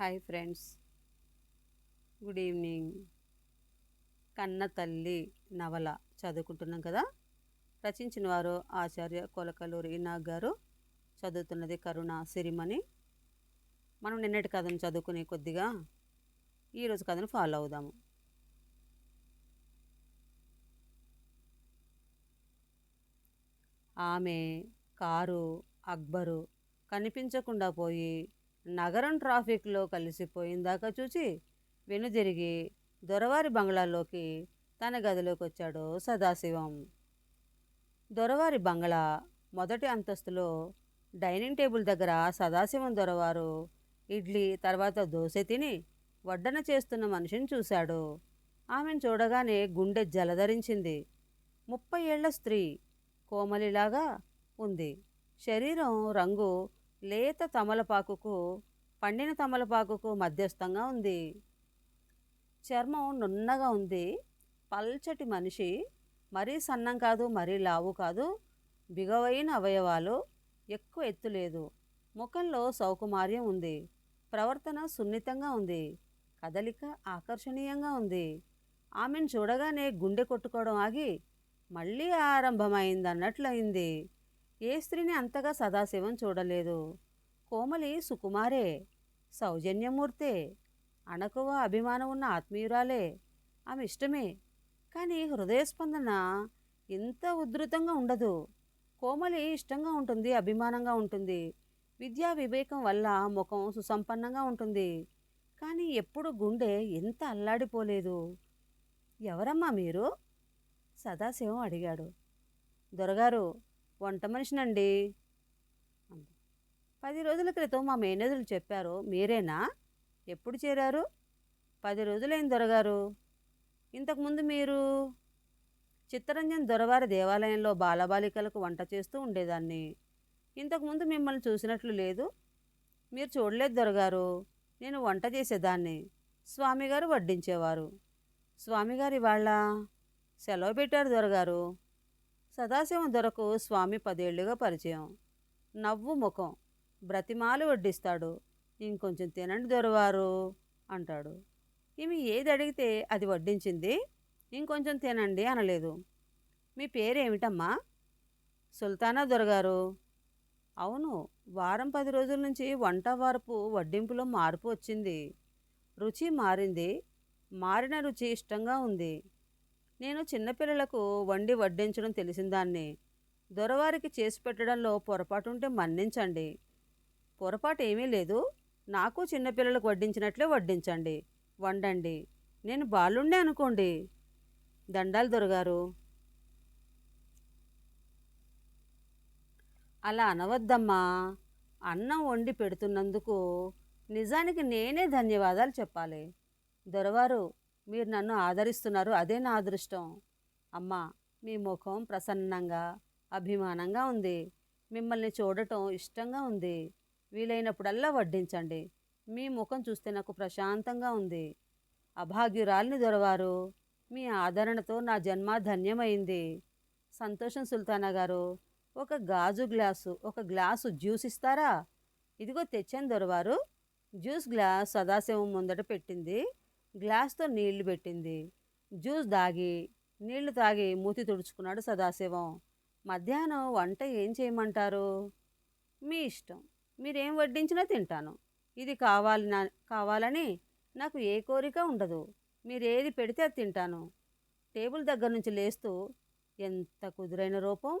Hi friends. Good evening. కన్న తల్లి నవల చదువుకుంటున్నాం కదా? రచించిన వారు ఆచార్య కొలకలూరి నాగ్ గారు. చదువుతున్నది కరుణ సిరిమణి. మనం నిన్నటి కథను చదువుకునే కొద్దిగా ఈరోజు కథను ఫాలో అవుదాము. ఆమె కారు అక్బరు కనిపించకుండా పోయి నగరం ట్రాఫిక్లో కలిసిపోయిందాక చూచి వెనుదిరిగి దొరవారి బంగ్లాలోకి తన గదిలోకి వచ్చాడు సదాశివం. దొరవారి బంగ్లా మొదటి అంతస్తులో డైనింగ్ టేబుల్ దగ్గర సదాశివం దొరవారు ఇడ్లీ తర్వాత దోశ తిని వడ్డన చేస్తున్న మనిషిని చూశాడు. ఆమెను చూడగానే గుండె జలధరించింది. ముప్పై ఏళ్ళ స్త్రీ కోమలిలాగా ఉంది. శరీరం రంగు లేత తమలపాకుకు పండిన తమలపాకుకు మధ్యస్థంగా ఉంది. చర్మం నున్నగా ఉంది. పల్చటి మనిషి మరీ సన్నం కాదు మరీ లావు కాదు బిగవైన అవయవాలు ఎక్కువ ఎత్తు లేదు. ముఖంలో సౌకుమార్యం ఉంది. ప్రవర్తన సున్నితంగా ఉంది. కదలిక ఆకర్షణీయంగా ఉంది. ఆమెను చూడగానే గుండె కొట్టుకోవడం ఆగి మళ్ళీ ఆరంభమైందన్నట్లయింది. ఏ స్త్రీని అంతగా సదాశివం చూడలేదు. కోమలి సుకుమారే సౌజన్యమూర్తే అణకువ అభిమానం ఉన్న ఆత్మీయురాలే ఆమె ఇష్టమే కానీ హృదయస్పందన ఇంత ఉధృతంగా ఉండదు. కోమలి ఇష్టంగా ఉంటుంది అభిమానంగా ఉంటుంది. విద్యా వివేకం వల్ల ముఖం సుసంపన్నంగా ఉంటుంది. కానీ ఎప్పుడు గుండె ఎంత అల్లాడిపోలేదు. ఎవరమ్మా మీరు? సదాశివం అడిగాడు. దొరగారు వంట మనిషినండి. పది రోజుల క్రితం మా మేనేజర్లు చెప్పారు మీరేనా? ఎప్పుడు చేరారు? పది రోజులైంది దొరగారు? ఇంతకుముందు మీరు చిత్తరంజన్ దొరవారి దేవాలయంలో బాలబాలికలకు వంట చేస్తూ ఉండేదాన్ని. ఇంతకుముందు మిమ్మల్ని చూసినట్లు లేదు. మీరు చూడలేదు దొరగారు. నేను వంట చేసేదాన్ని. స్వామిగారు వడ్డించేవారు. స్వామిగారు ఇవాళ సెలవు పెట్టారు దొరగారు. సదాశివం దొరకు స్వామి పదేళ్ళుగా పరిచయం. నవ్వు ముఖం. బ్రతిమాలు వడ్డిస్తాడు. ఇంకొంచెం తినండి దొరవారు అంటాడు. ఈమె ఏది అడిగితే అది వడ్డించింది. ఇంకొంచెం తినండి అనలేదు. మీ పేరేమిటమ్మా? సుల్తానా దొరగారు. అవును వారం పది రోజుల నుంచి వంట వార్పు వడ్డింపులో మార్పు వచ్చింది. రుచి మారింది. మారిన రుచి ఇష్టంగా ఉంది. నేను చిన్నపిల్లలకు వండి వడ్డించడం తెలిసిందాన్ని దొరవారికి చేసి పెట్టడంలో పొరపాటు ఉంటే మన్నించండి. పొరపాటు ఏమీ లేదు. నాకు చిన్నపిల్లలకు వడ్డించినట్లే వడ్డించండి. వండండి. నేను బాలుండే అనుకోండి. దండాలు దొరగారు. అలా అనవద్దమ్మా. అన్నం వండి పెడుతున్నందుకు నిజానికి నేనే ధన్యవాదాలు చెప్పాలి. దొరవారు మీరు నన్ను ఆదరిస్తున్నారు. అదే నా అదృష్టం. అమ్మా మీ ముఖం ప్రసన్నంగా అభిమానంగా ఉంది. మిమ్మల్ని చూడటం ఇష్టంగా ఉంది. వీలైనప్పుడల్లా వడ్డించండి. మీ ముఖం చూస్తే నాకు ప్రశాంతంగా ఉంది. అభాగ్యురాల్ని దొరవారు. మీ ఆదరణతో నా జన్మ ధన్యమైంది. సంతోషం సుల్తానా గారు ఒక గాజు గ్లాసు ఒక గ్లాసు జ్యూస్ ఇస్తారా? ఇదిగో తెచ్చాను దొరవారు. జ్యూస్ గ్లాస్ సదాశివం ముందట పెట్టింది. గ్లాస్తో నీళ్ళు పెట్టింది. జ్యూస్ దాగి నీళ్ళు తాగి మూతి తుడుచుకున్నాడు సదాశివం. మధ్యాహ్నం వంట ఏం చేయమంటారు? మీ ఇష్టం. మీరేం వడ్డించినా తింటాను. ఇది కావాలి నా కావాలని నాకు ఏ కోరిక ఉండదు. మీరేది పెడితే అది తింటాను. టేబుల్ దగ్గర నుంచి లేస్తూ ఎంత కుదురైన రూపం?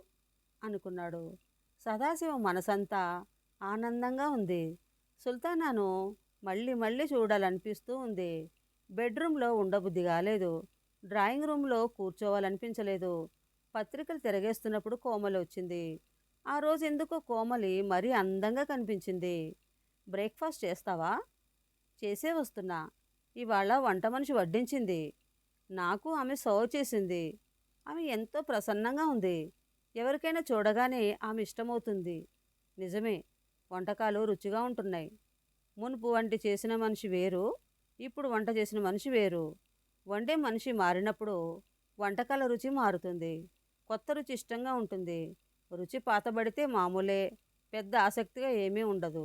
అనుకున్నాడు. సదాశివం మనసంతా ఆనందంగా ఉంది. సుల్తానాను మళ్ళీ మళ్ళీ చూడాలనిపిస్తూ ఉంది. బెడ్రూమ్లో ఉండబుద్ధి కాలేదు. డ్రాయింగ్ రూమ్లో కూర్చోవాలనిపించలేదు. పత్రికలు తిరగేస్తున్నప్పుడు కోమలి వచ్చింది. ఆ రోజు ఎందుకో కోమలి మరీ అందంగా కనిపించింది. బ్రేక్ఫాస్ట్ చేస్తావా? చేసే వస్తున్నా. ఇవాళ వంట మనిషి వడ్డించింది. నాకు ఆమె సర్వ్ చేసింది. ఆమె ఎంతో ప్రసన్నంగా ఉంది. ఎవరికైనా చూడగానే ఆమె ఇష్టమవుతుంది. నిజమే వంటకాలు రుచిగా ఉంటున్నాయి. మునుపు వంటి చేసిన మనిషి వేరు ఇప్పుడు వంట చేసిన మనిషి వేరు. వండే మనిషి మారినప్పుడు వంటకాల రుచి మారుతుంది. కొత్త రుచి ఇష్టంగా ఉంటుంది. రుచి పాతబడితే మామూలే పెద్ద ఆసక్తిగా ఏమీ ఉండదు.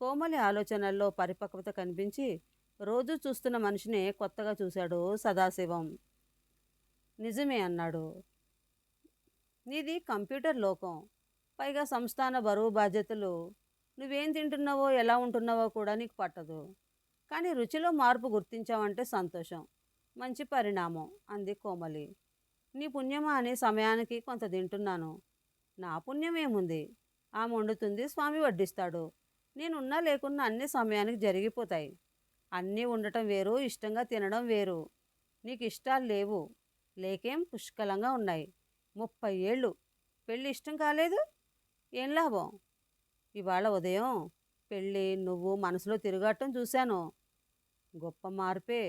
కోమలి ఆలోచనల్లో పరిపక్వత కనిపించి రోజు చూస్తున్న మనిషినే కొత్తగా చూశాడు సదాశివం. నిజమే అన్నాడు. నీది కంప్యూటర్ లోకం. పైగా సంస్థాన బరువు బాధ్యతలు. నువ్వేం తింటున్నావో ఎలా ఉంటున్నావో కూడా నీకు పట్టదు. కానీ రుచిలో మార్పు గుర్తించావంటే సంతోషం. మంచి పరిణామం అంది కోమలి. నీ పుణ్యమా అని సమయానికి కొంత తింటున్నాను. నా పుణ్యం ఏముంది ఆమె వండుతుంది స్వామి వడ్డిస్తాడు. నేనున్నా లేకున్నా అన్ని సమయానికి జరిగిపోతాయి. అన్నీ ఉండటం వేరు ఇష్టంగా తినడం వేరు. నీకు ఇష్టాలు లేవు. లేకేం పుష్కలంగా ఉన్నాయి. ముప్పై ఏళ్ళు. పెళ్ళి ఇష్టం కాలేదు? ఏం లాభం? ఇవాళ ఉదయం పెళ్ళి నువ్వు మనసులో తిరగటం చూశాను. గొప్ప మార్పే.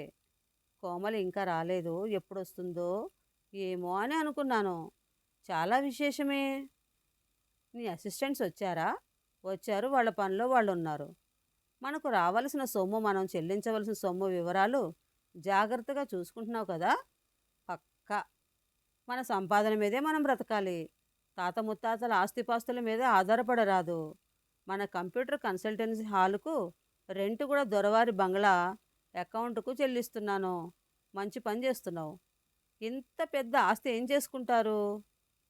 కోమలి ఇంకా రాలేదు. ఎప్పుడొస్తుందో ఏమో అని అనుకున్నాను. చాలా విశేషమే. నీ అసిస్టెంట్స్ వచ్చారా? వచ్చారు. వాళ్ళ పనిలో వాళ్ళు ఉన్నారు మనకు రావాల్సిన సొమ్ము మనం చెల్లించవలసిన సొమ్ము వివరాలు జాగ్రత్తగా చూసుకుంటున్నావు కదా? పక్కా. మన సంపాదన మీదే మనం బ్రతకాలి. తాత ముత్తాతల ఆస్తిపాస్తుల మీదే ఆధారపడరాదు. మన కంప్యూటర్ కన్సల్టెన్సీ హాలుకు రెంట్ కూడా దొరవారి బంగ్లా అకౌంట్కు చెల్లిస్తున్నాను. మంచి పని చేస్తున్నావు. ఇంత పెద్ద ఆస్తి ఏం చేసుకుంటారు?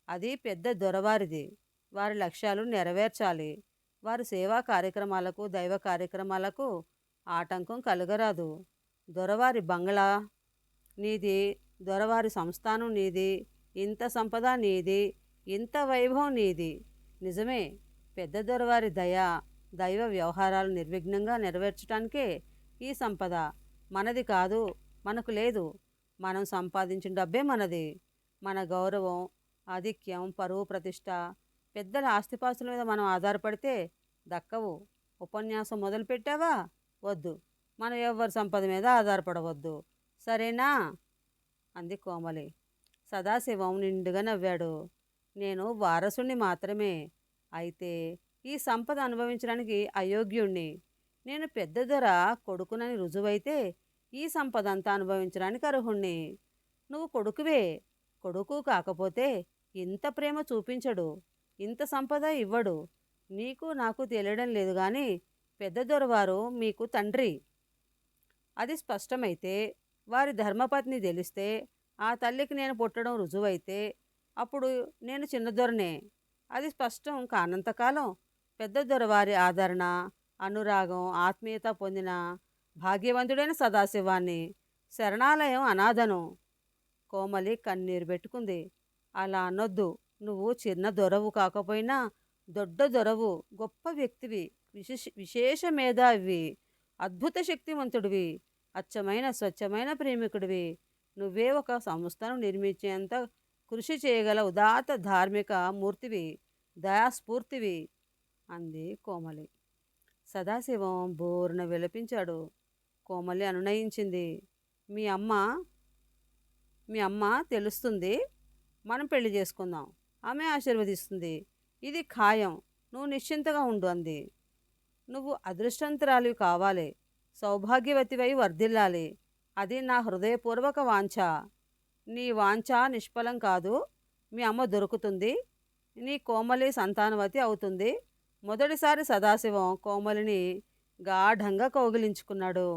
అది పెద్ద దొరవారిది. వారి లక్ష్యాలు నెరవేర్చాలి. వారి సేవా కార్యక్రమాలకు దైవ కార్యక్రమాలకు ఆటంకం కలగరాదు. దొరవారి బంగ్లా నీది దొరవారి సంస్థానం నీది ఇంత సంపద నీది ఇంత వైభవం నీది. నిజమే. పెద్ద దొరవారి దయ దైవ వ్యవహారాలు నిర్విఘ్నంగా నెరవేర్చడానికే ఈ సంపద. మనది కాదు మనకు లేదు. మనం సంపాదించిన డబ్బే మనది. మన గౌరవం ఆధిక్యం పరువు ప్రతిష్ట పెద్దల ఆస్తిపాస్తుల మీద మనం ఆధారపడితే దక్కవు. ఉపన్యాసం మొదలుపెట్టావా? వద్దు. మనం ఎవ్వరి సంపద మీద ఆధారపడవద్దు. సరేనా? అంది కోమలి. సదాశివం నిండుగా నవ్వాడు. నేను వారసుణ్ణి మాత్రమే. అయితే ఈ సంపద అనుభవించడానికి అయోగ్యుణ్ణి. నేను పెద్ద ధర కొడుకునని రుజువైతే ఈ సంపద అంతా అనుభవించడానికి అర్హుణ్ణి. నువ్వు కొడుకువే. కొడుకు కాకపోతే ఇంత ప్రేమ చూపించడు. ఇంత సంపద ఇవ్వడు. నీకు నాకు తెలియడం లేదు కానీ పెద్ద దొరవారు మీకు తండ్రి. అది స్పష్టమైతే వారి ధర్మపత్ని తెలిస్తే ఆ తల్లికి నేను పుట్టడం రుజువైతే అప్పుడు నేను చిన్న దొరనే. అది స్పష్టం కానంతకాలం పెద్ద దొరవారి ఆదరణ అనురాగం ఆత్మీయత పొందిన భాగ్యవంతుడైన సదాశివాన్ని శరణాలయం అనాథను. కోమలి కన్నీరు పెట్టుకుంది. అలా అనొద్దు. నువ్వు చిన్న దొరవు కాకపోయినా దొడ్డ దొరవు గొప్ప వ్యక్తివి విశేష విశేష మేధావి అద్భుత శక్తివంతుడివి అచ్చమైన స్వచ్ఛమైన ప్రేమికుడివి. నువ్వే ఒక సంస్థను నిర్మించేంత కృషి చేయగల ఉదాత ధార్మిక మూర్తివి దయాస్ఫూర్తివి అంది కోమలి. సదాశివం బోరున విలపించాడు. కోమలి అనునయించింది. మీ అమ్మ మీ అమ్మ తెలుస్తుంది. మనం పెళ్ళి చేసుకుందాం. ఆమె ఆశీర్వదిస్తుంది. ఇది ఖాయం. నువ్వు నిశ్చింతగా ఉండు అంది. నువ్వు అదృష్టంతరాలు కావాలి. సౌభాగ్యవతివై వర్ధిల్లాలి. అది నా హృదయపూర్వక వాంఛ. నీ వాంఛ నిష్ఫలం కాదు. మీ అమ్మ దొరుకుతుంది. నీ కోమలి సంతానవతి అవుతుంది. మొదటిసారి సదాశివం కోమలిని గాఢంగా కౌగిలించుకున్నాడు.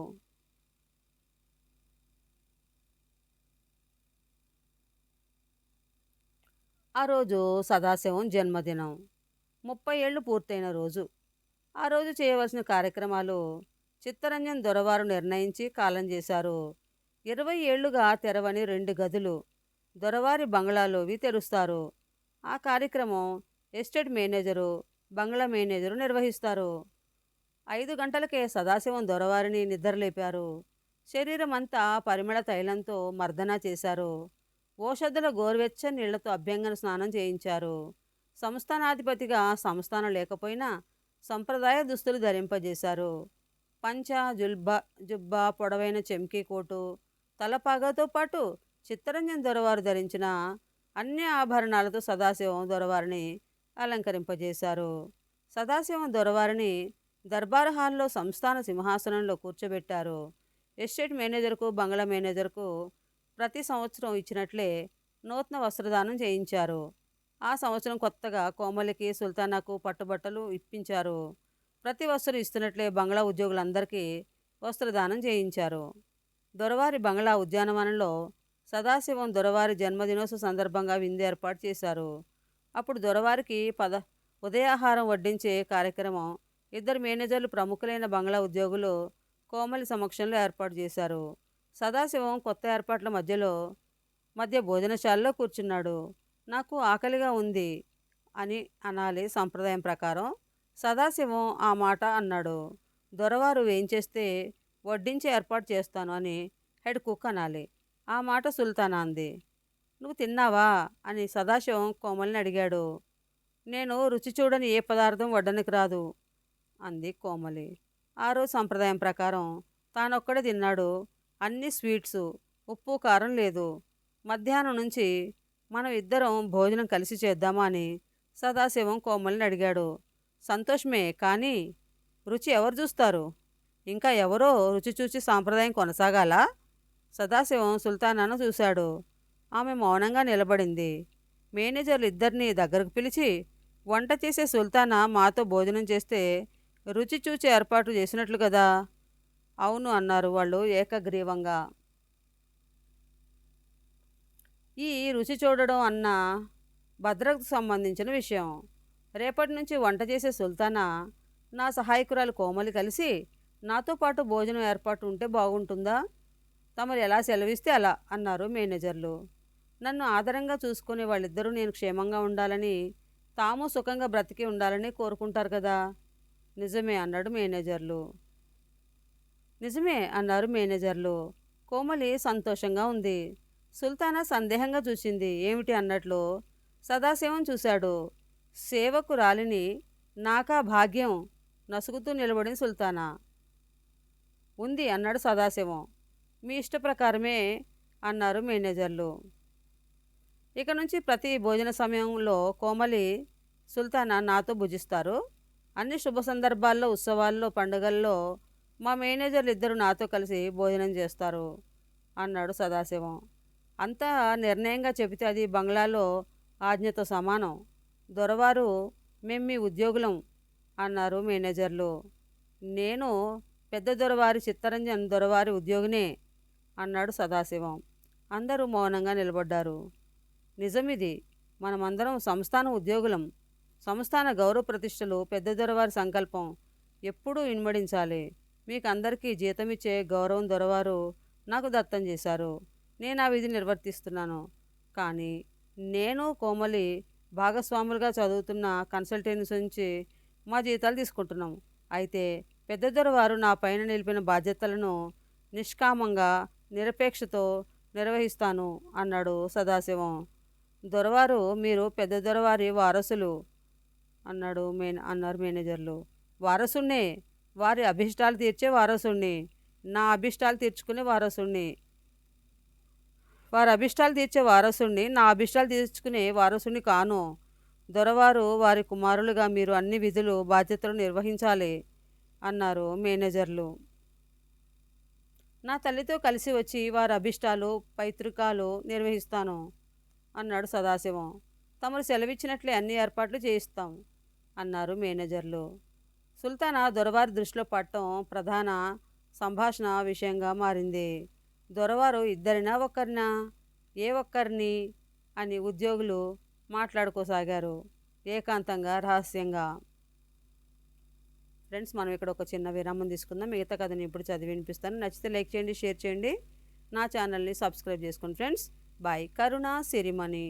ఆ రోజు సదాశివం జన్మదినం. ముప్పై ఏళ్ళు పూర్తయిన రోజు. ఆ రోజు చేయవలసిన కార్యక్రమాలు చిత్తరంజన్ దొరవారు నిర్ణయించి కాలం చేశారు. ఇరవై ఏళ్ళుగా తెరవని రెండు గదులు దొరవారి బంగ్లాలోవి తెరుస్తారు. ఆ కార్యక్రమం ఎస్టేట్ మేనేజరు బంగ్లా మేనేజరు నిర్వహిస్తారు. ఐదు గంటలకే సదాశివం దొరవారిని నిద్రలేపారు. శరీరం అంతా పరిమళ తైలంతో మర్దన చేశారు. ఓషధుల గోరువెచ్చ నీళ్ళతో అభ్యంగన స్నానం చేయించారు. సంస్థానాధిపతిగా సంస్థానం లేకపోయినా సంప్రదాయ దుస్తులు ధరింపజేశారు. పంచ జుల్బా జుబ్బా పొడవైన చెంకీ కోటు తలపాగాతో పాటు చిత్తరంజన్ దొరవారు ధరించిన అన్ని ఆభరణాలతో సదాశివం దొరవారిని అలంకరింపజేశారు. సదాశివం దొరవారిని దర్బార్ హాల్లో సంస్థాన సింహాసనంలో కూర్చోబెట్టారు. ఎస్టేట్ మేనేజర్కు బంగ్లా మేనేజర్కు ప్రతి సంవత్సరం ఇచ్చినట్లే నూతన వస్త్రదానం చేయించారు. ఆ సంవత్సరం కొత్తగా కోమలికి సుల్తానాకు పట్టుబట్టలు ఇప్పించారు. ప్రతి వస్తువు ఇస్తున్నట్లే బంగ్లా ఉద్యోగులందరికీ వస్త్రదానం చేయించారు. దొరవారి బంగ్లా ఉద్యానవనంలో సదాశివం దొరవారి జన్మదినోత్సవ సందర్భంగా విందు ఏర్పాటు చేశారు. అప్పుడు దొరవారికి పద ఉదయాహారం వడ్డించే కార్యక్రమం ఇద్దరు మేనేజర్లు ప్రముఖులైన బంగ్లా ఉద్యోగులు కోమలి సమక్షంలో ఏర్పాటు చేశారు. సదాశివం కొత్త ఏర్పాట్ల మధ్యలో మధ్య భోజనశాలలో కూర్చున్నాడు. నాకు ఆకలిగా ఉంది అని అనాలి సంప్రదాయం ప్రకారం సదాశివం ఆ మాట అన్నాడు. దొరవారు వేయించేస్తే వడ్డించి ఏర్పాటు చేస్తాను అని హెడ్ కుక్ అనాలి. ఆ మాట సుల్తానా అంది. నువ్వు తిన్నావా? అని సదాశివం కోమలిని అడిగాడు. నేను రుచి చూడని ఏ పదార్థం వడ్డనికి రాదు అంది కోమలి. ఆ రోజు సంప్రదాయం ప్రకారం తానొక్కడే తిన్నాడు. అన్ని స్వీట్స్ ఉప్పు కారం లేదు. మధ్యాహ్నం నుంచి మనం ఇద్దరం భోజనం కలిసి చేద్దామా అని సదాశివం కోమలిని అడిగాడు. సంతోషమే కానీ రుచి ఎవరు చూస్తారు? ఇంకా ఎవరో రుచి చూచి సాంప్రదాయం కొనసాగాల? సదాశివం సుల్తానాను చూశాడు. ఆమె మౌనంగా నిలబడింది. మేనేజర్లు ఇద్దరిని దగ్గరకు పిలిచి వంట చేసే సుల్తానా మాతో భోజనం చేస్తే రుచి చూచి ఏర్పాటు చేసినట్లు కదా? అవును అన్నారు వాళ్ళు ఏకగ్రీవంగా. ఈ రుచి చూడడం అన్న భద్రతకు సంబంధించిన విషయం. రేపటి నుంచి వంట చేసే సుల్తానా నా సహాయకురాలు కోమలి కలిసి నాతో పాటు భోజనం ఏర్పాటు ఉంటే బాగుంటుందా? తమరు ఎలా సెలవిస్తే అలా అన్నారు మేనేజర్లు. నన్ను ఆదరంగా చూసుకునే వాళ్ళిద్దరూ నేను క్షేమంగా ఉండాలని తాము సుఖంగా బ్రతికి ఉండాలని కోరుకుంటారు కదా? నిజమే అన్నాడు మేనేజర్లు. నిజమే అన్నారు మేనేజర్లు. కోమలి సంతోషంగా ఉంది. సుల్తానా సందేహంగా చూసింది. ఏమిటి అన్నట్లు సదాశివం చూశాడు. సేవకు రాలిని నాకా భాగ్యం నసుగుతూ నిలబడిన సుల్తానా. ఉంది అన్నాడు సదాశివం. మీ ఇష్ట ప్రకారమే అన్నారు మేనేజర్లు. ఇక నుంచి ప్రతి భోజన సమయంలో కోమలి సుల్తానా నాతో భుజిస్తారు. అన్ని శుభ సందర్భాల్లో ఉత్సవాల్లో పండుగల్లో మా మేనేజర్లు ఇద్దరు నాతో కలిసి భోజనం చేస్తారు అన్నాడు సదాశివం. అంతా నిర్ణయంగా చెబితే అది బంగ్లాలో ఆజ్ఞతో సమానం. దొరవారు మేము మీ ఉద్యోగులం అన్నారు మేనేజర్లు. నేను పెద్ద దొరవారి చిత్తరంజన్ దొరవారి ఉద్యోగినే అన్నాడు సదాశివం. అందరూ మౌనంగా నిలబడ్డారు. నిజమిది. మనమందరం సంస్థాన ఉద్యోగులం. సంస్థాన గౌరవ ప్రతిష్టలు పెద్ద దొరవారి సంకల్పం ఎప్పుడూ ఇన్మడించాలి. మీకు అందరికీ జీతమిచ్చే గౌరవం దొరవారు నాకు దత్తం చేశారు. నేను ఆ విధి నిర్వర్తిస్తున్నాను. కానీ నేను కోమలి భాగస్వాములుగా చదువుతున్న కన్సల్టెన్సీ నుంచి మా జీతాలు తీసుకుంటున్నాం. అయితే పెద్ద దొరవారు నా పైన నిలిపిన బాధ్యతలను నిష్కామంగా నిరపేక్షతో నిర్వహిస్తాను అన్నాడు సదాశివం. దొరవారు మీరు పెద్ద దొరవారి వారసులు అన్నాడు మేన్ అన్నారు మేనేజర్లు. వారసుణ్ణే వారి అభిష్టాలు తీర్చే వారసుణ్ణి నా అభిష్టాలు తీర్చుకునే వారసుణ్ణి. వారి అభిష్టాలు తీర్చే వారసుణ్ణి నా అభిష్టాలు తీర్చుకునే వారసుని కాను. దొరవారు వారి కుమారులుగా మీరు అన్ని విధులు బాధ్యతలు నిర్వహించాలి. అన్నారు మేనేజర్లు. నా తల్లితో కలిసి వచ్చి వారి అభిష్టాలు పైతృకాలు నిర్వహిస్తాను అన్నాడు సదాశివం. తమరు సెలవిచ్చినట్లే అన్ని ఏర్పాట్లు చేయిస్తాం అన్నారు మేనేజర్లు. సుల్తానా దొరవారి దృష్టిలో పడటం ప్రధాన సంభాషణ విషయంగా మారింది. దొరవారు ఇద్దరినా ఒక్కరినా? ఏ ఒక్కరిని? అని ఉద్యోగులు మాట్లాడుకోసాగారు ఏకాంతంగా రహస్యంగా. ఫ్రెండ్స్ మనం ఇక్కడ ఒక చిన్న విరామం తీసుకుందాం. మిగతా కథని ఇప్పుడు చదివి వినిపిస్తాను. నచ్చితే లైక్ చేయండి షేర్ చేయండి. నా ఛానల్ని సబ్స్క్రైబ్ చేసుకోండి ఫ్రెండ్స్. బాయ్. కరుణ సిరిమణి.